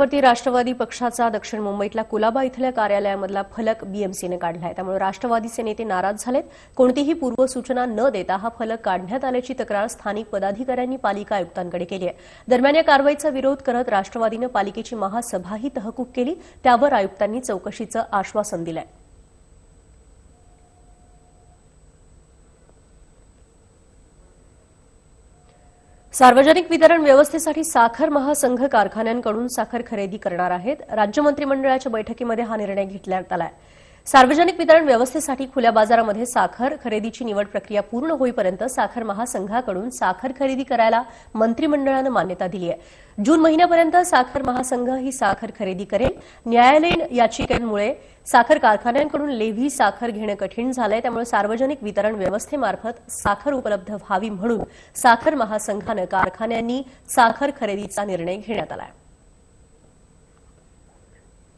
वरती राष्ट्रवादी पक्षाचा दक्षिण मुंबईतल्या कुलाबा इथल्या कार्यालयामधला फलक बीएमसीने काढला आहे त्यामुळे राष्ट्रवादीचे नेते नाराज झालेत. कोणतीही पूर्वसूचना न देता हा फलक काढण्यात आल्याची तक्रार स्थानिक पदाधिकाऱ्यांनी पालिका आयुक्तांकडे केली आहे. दरम्यान या कारवाईचा विरोध करत राष्ट्रवादीनं पालिकेची महासभाही तहकूब केली. त्यावर आयुक्तांनी चौकशीचं आश्वासन दिलंय. सार्वजनिक वितरण व्यवस्थेसाठी साखर महासंघ कारखान्यांकडून साखर खरेदी करणार आहेत. राज्य मंत्रिमंडळाच्या बैठकीमध्ये हा निर्णय घेतण्यात आलाय. सार्वजनिक वितरण व्यवस्थेसाठी खुल्या बाजारामध्ये साखर खरेदीची निवड प्रक्रिया पूर्ण होईपर्यंत साखर महासंघाकडून साखर खरेदी करायला मंत्रिमंडळानं मान्यता दिली आहे. जून महिन्यापर्यंत साखर महासंघ ही साखर खरेदी करेल. न्यायालयीन याचिकेमुळे साखर कारखान्यांकडून लेव्ही साखर घेणं कठीण झालंय. त्यामुळे सार्वजनिक वितरण व्यवस्थेमार्फत साखर उपलब्ध व्हावी म्हणून साखर महासंघानं कारखान्यांनी साखर खरेदीचा निर्णय घेण्यात आला आहे